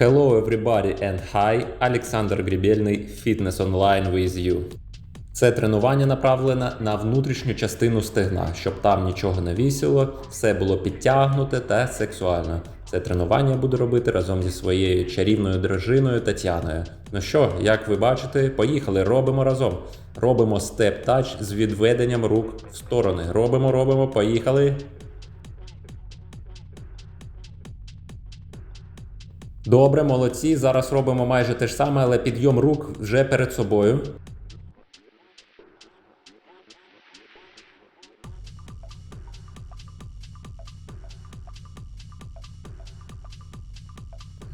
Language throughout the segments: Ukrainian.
Hello everybody and hi, Олександр Грібельний, Fitness Online with you. Це тренування направлене на внутрішню частину стегна, щоб там нічого не вісіло, все було підтягнуте та сексуально. Це тренування я буду робити разом зі своєю чарівною дружиною Тетяною. Ну що, як ви бачите, поїхали, робимо разом. Робимо степ-тач з відведенням рук в сторони. Робимо, робимо, поїхали. Добре, молодці. Зараз робимо майже те ж саме, але підйом рук вже перед собою.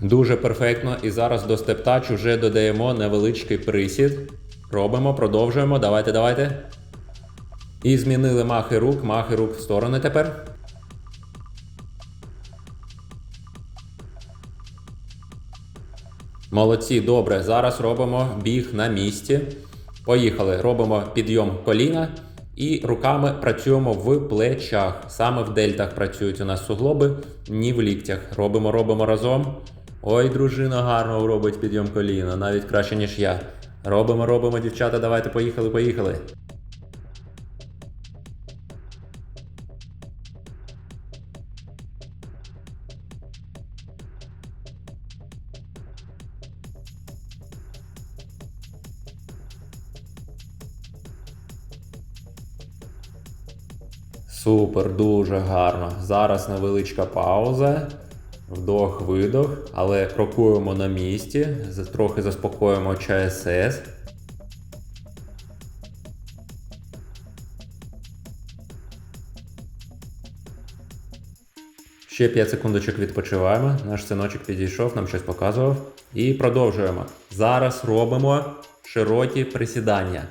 Дуже перфектно. І зараз до стептач вже додаємо невеличкий присід. Робимо, продовжуємо. Давайте, давайте. І змінили махи рук, махи рук в сторони тепер. Молодці, добре. Зараз робимо біг на місці. Поїхали. Робимо підйом коліна і руками працюємо в плечах. Саме в дельтах працюють у нас суглоби, ні в ліктях. Робимо, робимо разом. Ой, дружина гарно робить підйом коліна, навіть краще, ніж я. Робимо, робимо, дівчата, давайте поїхали, поїхали. Супер, дуже гарно. Зараз невеличка пауза. Вдох, видох, але крокуємо на місці, трохи заспокоїмо ЧСС. Ще 5 секундочок відпочиваємо. Наш синочок підійшов, нам щось показував. І продовжуємо. Зараз робимо широкі присідання.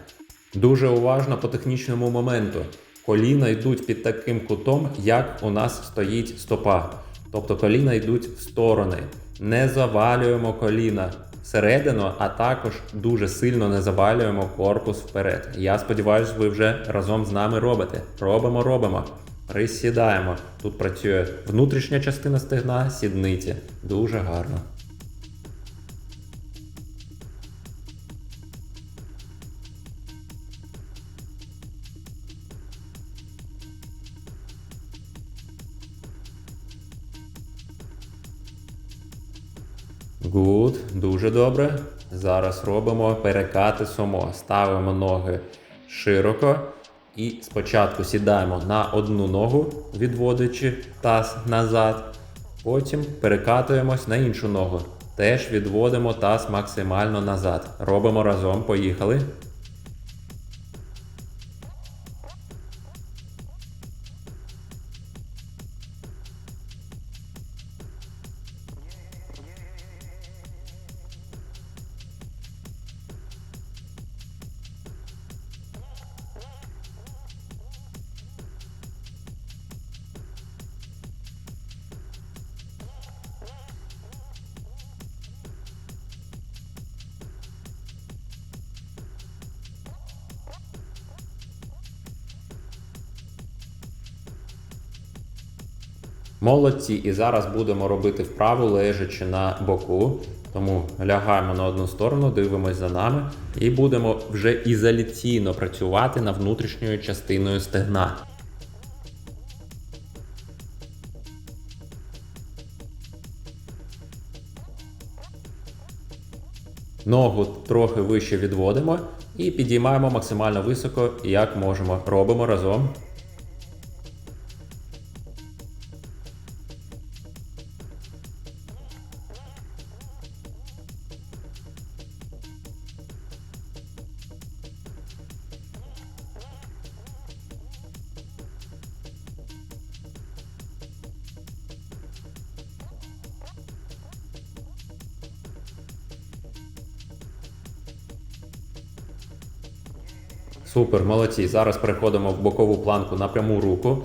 Дуже уважно по технічному моменту. Коліна йдуть під таким кутом, як у нас стоїть стопа. Тобто коліна йдуть в сторони. Не завалюємо коліна всередину, а також дуже сильно не завалюємо корпус вперед. Я сподіваюся, ви вже разом з нами робите. Робимо, робимо. Присідаємо. Тут працює внутрішня частина стегна, сідниці. Дуже гарно. Гуд, дуже добре. Зараз робимо перекати сумо. Ставимо ноги широко. І спочатку сідаємо на одну ногу, відводячи таз назад. Потім перекатуємось на іншу ногу. Теж відводимо таз максимально назад. Робимо разом. Поїхали. Молодці, і зараз будемо робити вправу лежачи на боку. Тому лягаємо на одну сторону, дивимось за нами і будемо вже ізоляційно працювати над внутрішньою частиною стегна. Ногу трохи вище відводимо і підіймаємо максимально високо, як можемо. Робимо разом. Супер, молодці. Зараз переходимо в бокову планку на пряму руку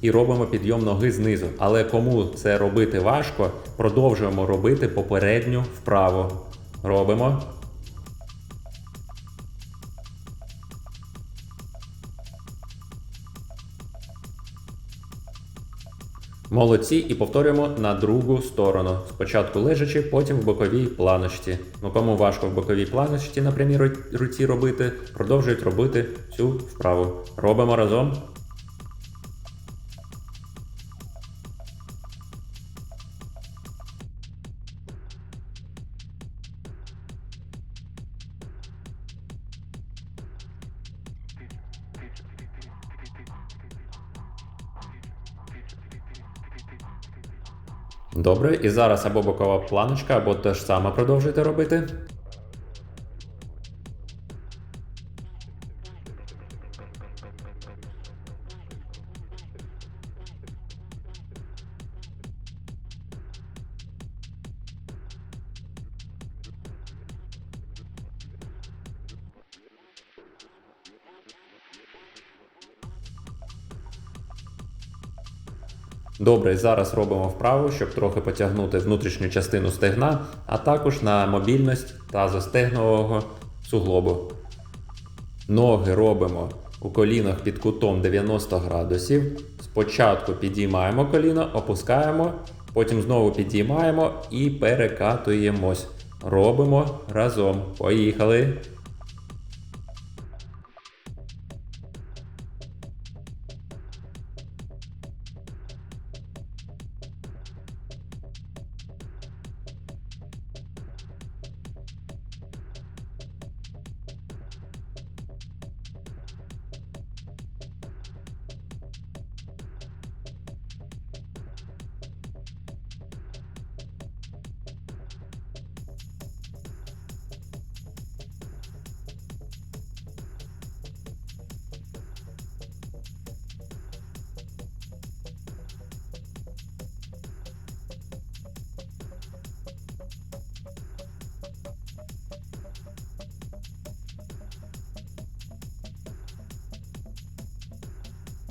і робимо підйом ноги знизу. Але кому це робити важко, продовжуємо робити попередню вправо. Робимо. Молодці і повторюємо на другу сторону. Спочатку лежачи, потім в боковій планочці. Ну кому важко в боковій планочці на прямій руці робити, продовжують робити цю вправу. Робимо разом. Добре, і зараз або бокова планочка, або те ж саме продовжуйте робити. Добре, зараз робимо вправу, щоб трохи потягнути внутрішню частину стегна, а також на мобільність тазостегнового суглобу. Ноги робимо у колінах під кутом 90 градусів. Спочатку підіймаємо коліно, опускаємо, потім знову підіймаємо і перекатуємось. Робимо разом. Поїхали.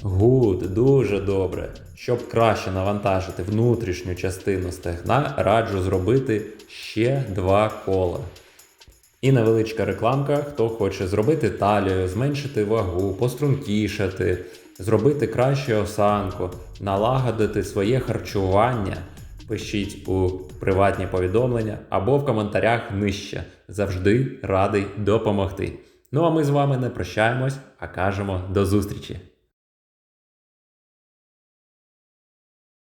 Гуд, дуже добре. Щоб краще навантажити внутрішню частину стегна, раджу зробити ще два кола. І невеличка рекламка, хто хоче зробити талію, зменшити вагу, пострункішати, зробити кращу осанку, налагодити своє харчування. Пишіть у приватні повідомлення або в коментарях нижче. Завжди радий допомогти. Ну а ми з вами не прощаємось, а кажемо до зустрічі!